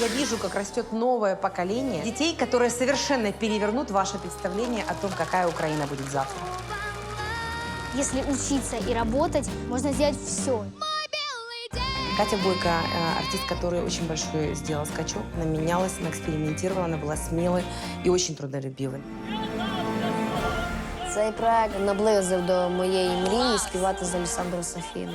Я вижу, как растет новое поколение детей, которые совершенно перевернут ваше представление о том, какая Украина будет завтра. Если учиться и работать, можно сделать все. Катя Бойко, э, артист, который очень большой сделал скачок. Она менялась, она экспериментировала, она была смелой и очень трудолюбивой. Цей проект наблизив до моєї мрії співати з Олександром Софієм.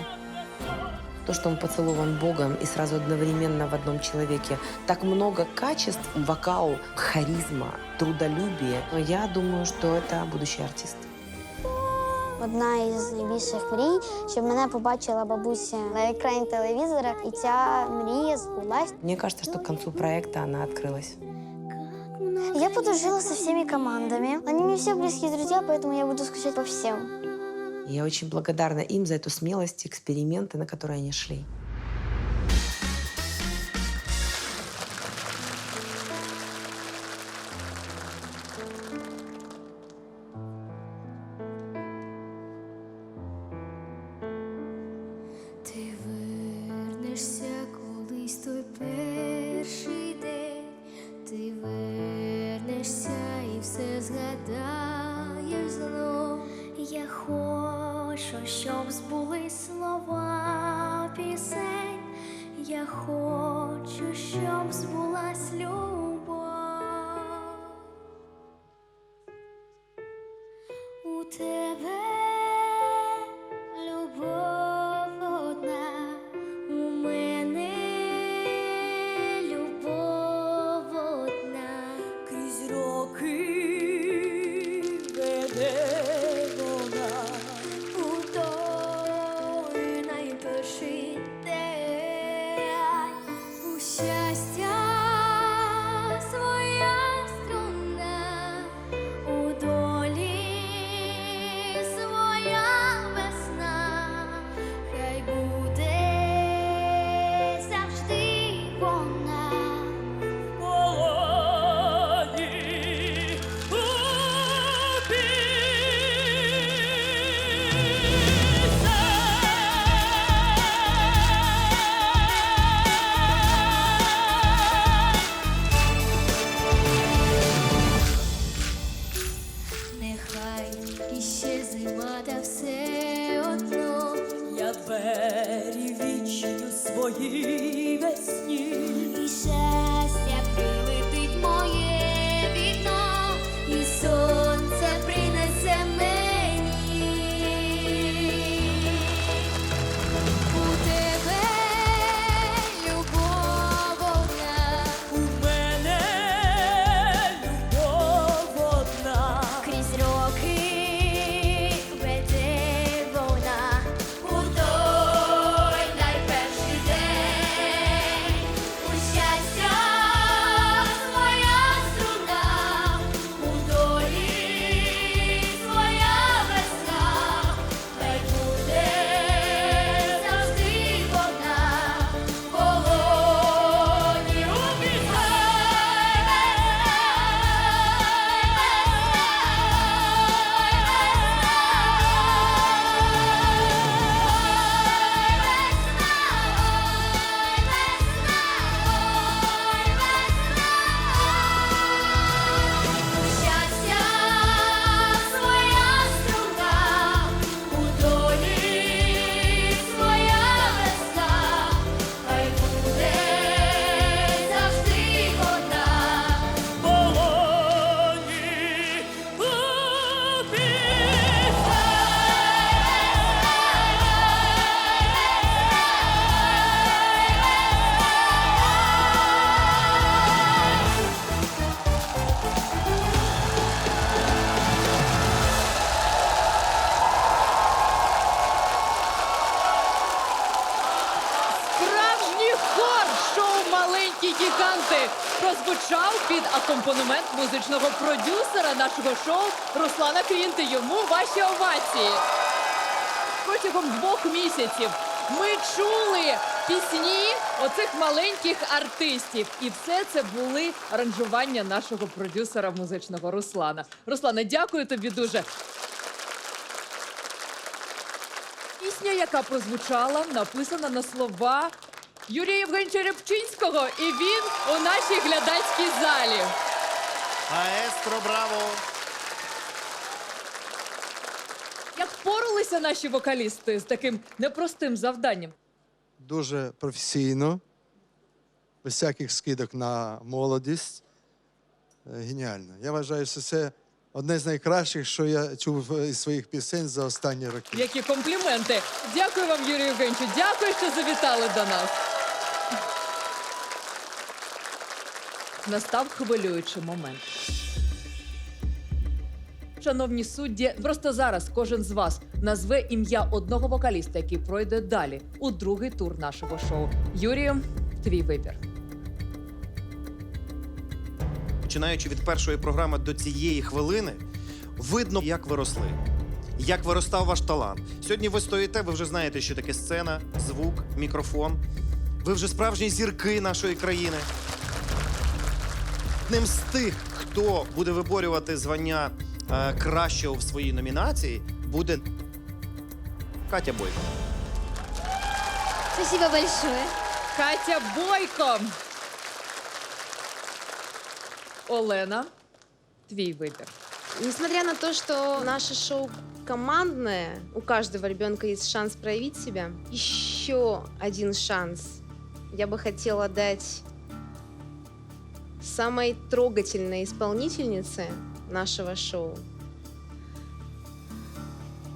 То, что он поцелован Богом и сразу одновременно в одном человеке. Так много качеств, вокал, харизма, трудолюбие. Я думаю, что это будущий артист. Одна із найбільших мрій, щоб мене побачила бабуся на екрані телевізора, і ця мрія збулась. Мне кажется, что к концу проекта она открылась. Я подружила со всеми командами. Они мне все близкие друзья, поэтому я буду скучать по всем. Я очень благодарна им за эту смелость, эксперименты, на которые они шли. Ти вернешся колись той перший щоб збули У під акомпанемент музичного продюсера нашого шоу Руслана Крінти. Йому ваші овації. Протягом двох місяців ми чули пісні оцих маленьких артистів. І все це були аранжування нашого продюсера музичного Руслана. Руслане, дякую тобі дуже. Пісня, яка прозвучала, написана на слова Юрія Євгеновича Рябчинського, і він у нашій глядацькій залі. Маестро, браво! Як впоралися наші вокалісти з таким непростим завданням? дуже професійно, без всяких скидок на молодість. Е, Геніально. Я вважаю, що це одне з найкращих, що я чув із своїх пісень за останні роки. Які компліменти! Дякую вам, Юрію Євгеновичу. Дякую, що завітали до нас. Настав хвилюючий момент. Шановні судді, просто зараз кожен з вас назве ім'я одного вокаліста, який пройде далі у другий тур нашого шоу. Юрію, твій вибір. Починаючи від першої програми до цієї хвилини, видно, як ви росли, як виростав ваш талант. Сьогодні ви стоїте, ви вже знаєте, що таке сцена, звук, мікрофон. Ви вже справжні зірки нашої країни. Одним з тих, хто буде виборювати звання е, кращого в своїй номінації, буде Катя Бойко. Спасибо большое. Катя Бойко. Олена, твій вибір. Несмотря на то, что наше шоу командное, у каждого ребенка есть шанс проявить себя, еще один шанс я бы хотела дать самой трогательной исполнительнице нашего шоу.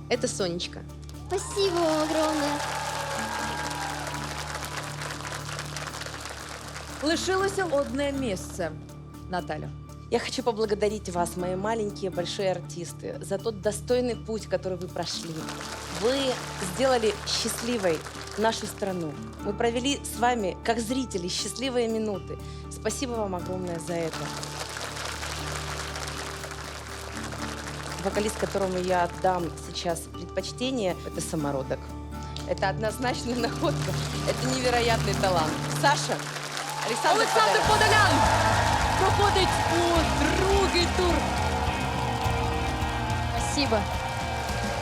Это Сонечка. Спасибо вам огромное. Лишилося одне місце. Наталя. Я хочу поблагодарить вас, мои маленькие большие артисты, за тот достойный путь, который вы прошли. Вы сделали счастливой нашу страну. Мы провели с вами, как зрители, счастливые минуты. Спасибо вам огромное за это. Вокалист, которому я отдам сейчас предпочтение, это самородок. Это однозначная находка. Это невероятный талант. Саша, Александр, Олександр Подолян. Подолян проходить у другий тур. Спасибо.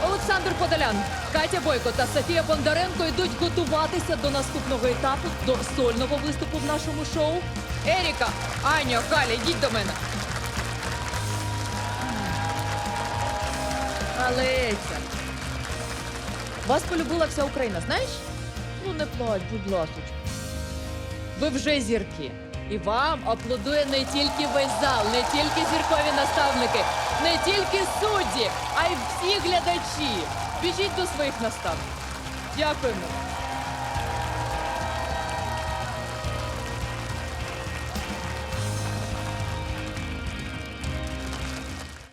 Олександр Подолян, Катя Бойко та Софія Бондаренко йдуть готуватися до наступного етапу, до сольного виступу в нашому шоу. Еріка, Аня, Галя, йдіть до мене. Алеся. Вас полюбила вся Україна, знаєш? Ну не плач, будь ласочка. Ви вже зірки. І вам аплодує не тільки весь зал, не тільки зіркові наставники, не тільки судді, а й всі глядачі. Біжіть до своїх наставників. Дякуємо.